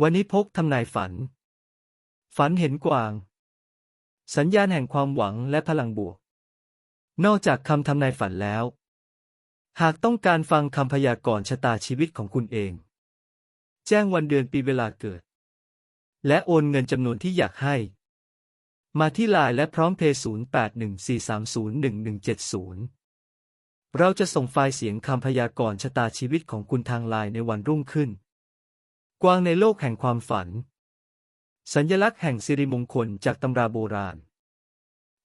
วันนี้พกทำนายฝัน ฝันเห็นกวาง สัญญาณแห่งความหวังและพลังบวก นอกจากคำทำนายฝันแล้ว หากต้องการฟังคำพยากรณ์ชะตาชีวิตของคุณเอง แจ้งวันเดือนปีเวลาเกิด และโอนเงินจำนวนที่อยากให้ มาที่ไลน์และพร้อมเพย์0814301170 เราจะส่งไฟล์เสียงคำพยากรณ์ชะตาชีวิตของคุณทางไลน์ในวันรุ่งขึ้น กวางในโลกแห่งความฝัน สัญลักษณ์แห่งสิริมงคลจากตำราโบราณ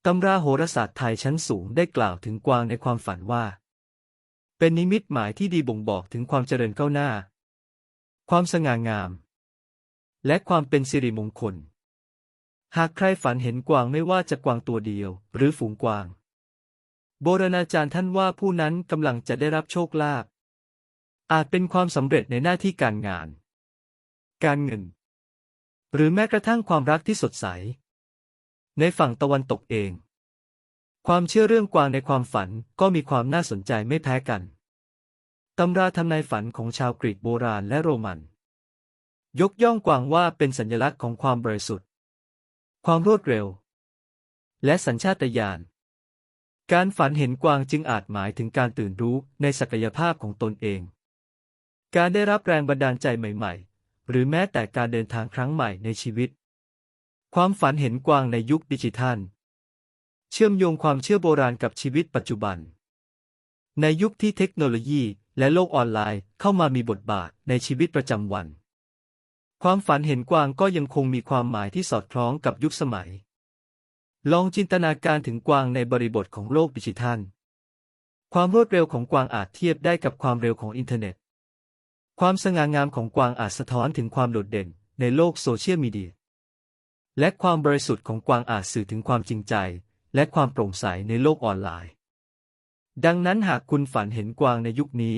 ตำราโหราศาสตร์ไทยชั้นสูงได้กล่าวถึงกวางในความฝันว่า เป็นนิมิตหมายที่ดีบ่งบอกถึงความเจริญก้าวหน้า ความสง่างาม และความเป็นสิริมงคล หากใครฝันเห็นกวางไม่ว่าจะกวางตัวเดียว หรือฝูงกวาง โบราณอาจารย์ท่านว่าผู้นั้นกำลังจะได้รับโชคลาภอาจเป็นความสำเร็จในหน้าที่การงาน การเงิน หรือแม้กระทั่งความรักที่สดใส ในฝั่งตะวันตกเอง ความเชื่อเรื่องกวางในความฝันก็มีความน่าสนใจไม่แพ้กันตำราทำนายฝันของชาวกรีกโบราณและโรมัน ยกย่องกวางว่าเป็นสัญลักษณ์ของความบริสุทธิ์ ความรวดเร็ว และสัญชาตญาณการฝันเห็นกวางจึงอาจหมายถึงการตื่นรู้ในศักยภาพของตนเอง การได้รับแรงบันดาลใจใหม่ๆ หรือแม้แต่การเดินทางครั้งใหม่ในชีวิต ความฝันเห็นกวางในยุคดิจิทัล เชื่อมโยงความเชื่อโบราณกับชีวิตปัจจุบัน ในยุคที่เทคโนโลยีและโลกออนไลน์เข้ามามีบทบาทในชีวิตประจำวัน ความฝันเห็นกวางก็ยังคงมีความหมายที่สอดคล้องกับยุคสมัย ลองจินตนาการถึงกวางในบริบทของโลกดิจิทัล ความรวดเร็วของกวางอาจเทียบได้กับความเร็วของอินเทอร์เน็ต ความสง่างามของกวางอาจสะท้อนถึงความโดดเด่นในโลกโซเชียลมีเดีย และความบริสุทธิ์ของกวางอาจสื่อถึงความจริงใจ และความโปร่งใสในโลกออนไลน์ ดังนั้นหากคุณฝันเห็นกวางในยุคนี้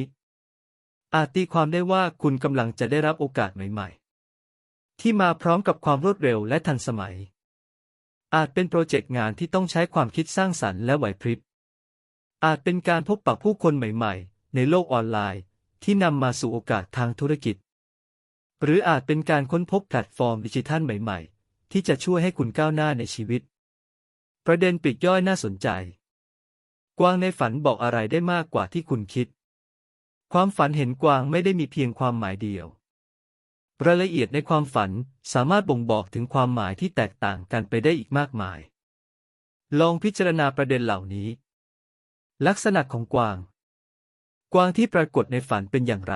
อาจตีความได้ว่าคุณกำลังจะได้รับโอกาสใหม่ ๆ ที่มาพร้อมกับความรวดเร็วและทันสมัย อาจเป็นโปรเจกต์งานที่ต้องใช้ความคิดสร้างสรรค์และไหวพริบ อาจเป็นการพบปะผู้คนใหม่ ๆ ในโลกออนไลน์ ที่นำมาสู่โอกาสทางธุรกิจ หรืออาจเป็นการค้นพบแพลตฟอร์มดิจิทัลใหม่ ๆ ที่จะช่วยให้คุณก้าวหน้าในชีวิต ประเด็นปลีกย่อยน่าสนใจ กวางในฝันบอกอะไรได้มากกว่าที่คุณคิด ความฝันเห็นกวางไม่ได้มีเพียงความหมายเดียว รายละเอียดในความฝันสามารถบ่งบอกถึงความหมายที่แตกต่างกันไปได้อีกมากมาย ลองพิจารณาประเด็นเหล่านี้ ลักษณะของกวาง กวางที่ปรากฏในฝันเป็นอย่างไร